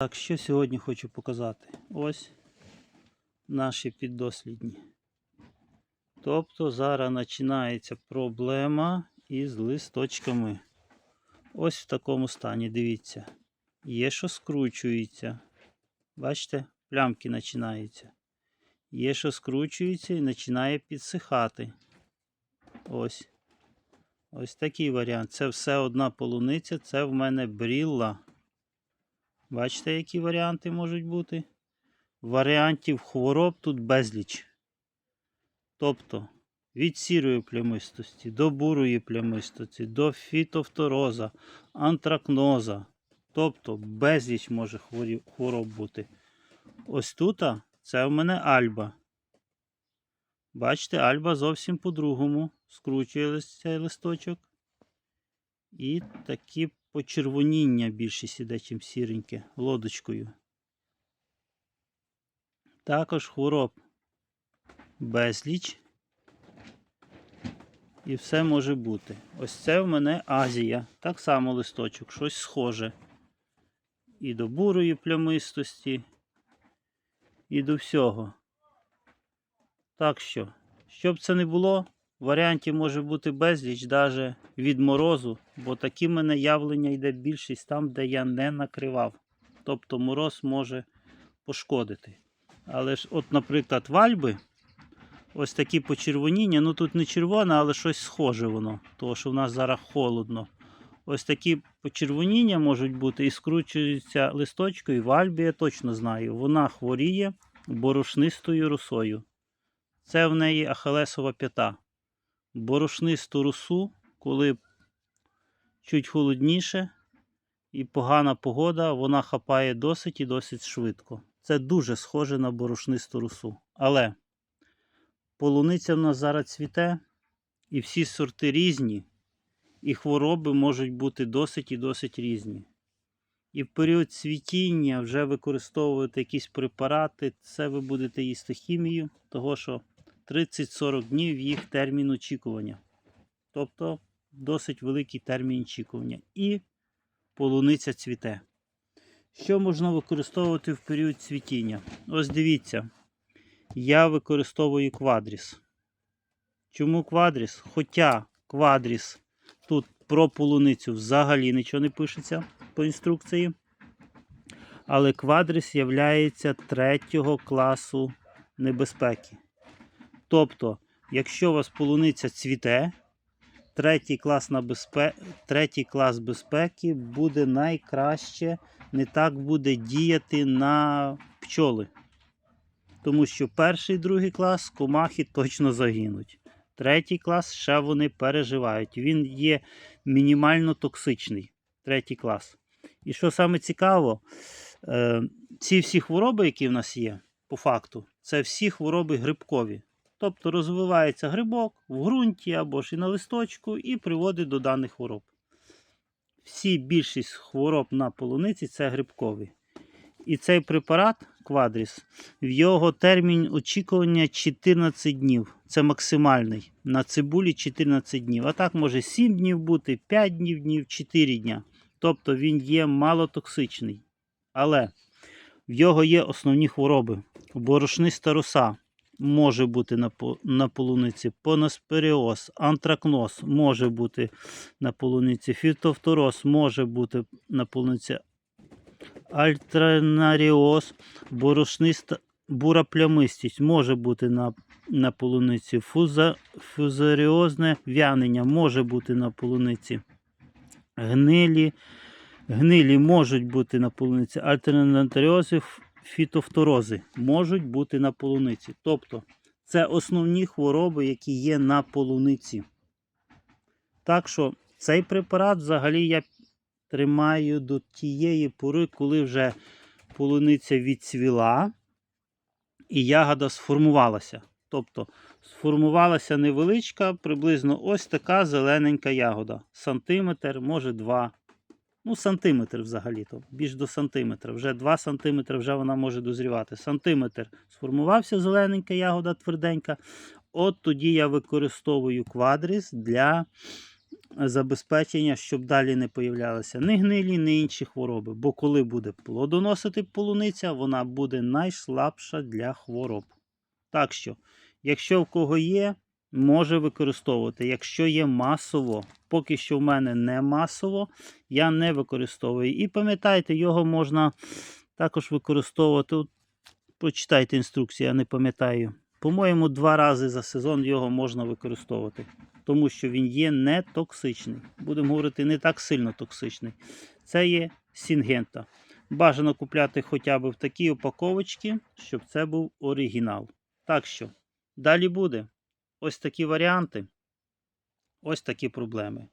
Так, що сьогодні хочу показати? Ось наші піддослідні. Тобто зараз починається проблема із листочками. Ось в такому стані, дивіться. Є, що скручується. Бачите, плямки починаються. Є, що скручується і починає підсихати. Ось. Ось такий варіант. Це все одна полуниця, це в мене брілла. Бачите, які варіанти можуть бути? Варіантів хвороб тут безліч. Тобто від сірої плямистості до бурої плямистості, до фітофтороза, антракноза. Тобто безліч може хвороб бути. Ось тут це в мене альба. Бачите, альба зовсім по-другому. Скручує цей листочок. І такі почервоніння більшість іде, чим сіреньке, лодочкою. Також хвороб безліч. І все може бути. Ось це в мене Азія. Так само листочок, щось схоже. І до бурої плямистості, і до всього. Так що, щоб це не було, варіантів може бути безліч, навіть від морозу, бо такі в мене явлення йде більшість там, де я не накривав. Тобто мороз може пошкодити. Але ж, от, наприклад, вальби, ось такі почервоніння, ну тут не червоне, але щось схоже воно, тому що в нас зараз холодно. Ось такі почервоніння можуть бути і скручуються листочкою. Вальбі я точно знаю. Вона хворіє борошнистою росою. Це в неї ахалесова п'ята. Борошнисту росу, коли чуть холодніше і погана погода, вона хапає досить і досить швидко. Це дуже схоже на борошнисту росу. Але полуниця в нас зараз цвіте, і всі сорти різні, і хвороби можуть бути досить і досить різні. І в період цвітіння вже використовувати якісь препарати, це ви будете їсти хімію, того що 30-40 днів їх термін очікування. Тобто досить великий термін очікування. І полуниця цвіте. Що можна використовувати в період цвітіння? Ось дивіться, я використовую квадріс. Чому квадріс? Хоча квадріс тут про полуницю взагалі нічого не пишеться по інструкції. Але квадріс є третього класу небезпеки. Тобто, якщо у вас полуниця цвіте, третій клас, на безпе... третій клас безпеки буде найкраще, не так буде діяти на пчоли. Тому що перший другий клас комахи точно загинуть. Третій клас ще вони переживають. Він є мінімально токсичний. Третій клас. І що саме цікаво, е, ці всі хвороби, які в нас є, по факту, це всі хвороби грибкові. Тобто розвивається грибок в ґрунті або ж і на листочку і приводить до даних хвороб. Всі більшість хвороб на полуниці це грибкові. І цей препарат Квадріс, в його термін очікування 14 днів. Це максимальний. На цибулі 14 днів. А так може 7 днів бути, 5 днів, днів 4 дня. Тобто він є малотоксичний. Але в його є основні хвороби. Борошниста роса може бути на, полуниці, поносперіоз, антракноз може бути на полуниці, фітофтороз може бути на полуниці, альтернаріоз, борошниста бура плямистість може бути на, на полуниці, Фуза, фузаріозне в'янення може бути на полуниці, гнилі, гнилі можуть бути на полуниці, альтернаріози, ф- фітофторози можуть бути на полуниці. Тобто це основні хвороби, які є на полуниці. Так що цей препарат взагалі я тримаю до тієї пори, коли вже полуниця відцвіла і ягода сформувалася. Тобто сформувалася невеличка, приблизно ось така зелененька ягода. Сантиметр, може два. Ну, сантиметр взагалі-то, більш до сантиметра. Вже 2 сантиметри вже вона може дозрівати. Сантиметр сформувався зелененька ягода тверденька. От тоді я використовую квадріс для забезпечення, щоб далі не появлялися ні гнилі, ні інші хвороби. Бо коли буде плодоносити полуниця, вона буде найслабша для хвороб. Так що, якщо в кого є, може використовувати. Якщо є масово, поки що в мене не масово, я не використовую. І пам'ятайте, його можна також використовувати. Прочитайте інструкцію, я не пам'ятаю. По-моєму, два рази за сезон його можна використовувати, тому що він є не токсичний. Будемо говорити, не так сильно токсичний. Це є сінгента. Бажано купляти хоча б в такій упаковочці, щоб це був оригінал. Так що, далі буде ось такі варіанти, ось такі проблеми.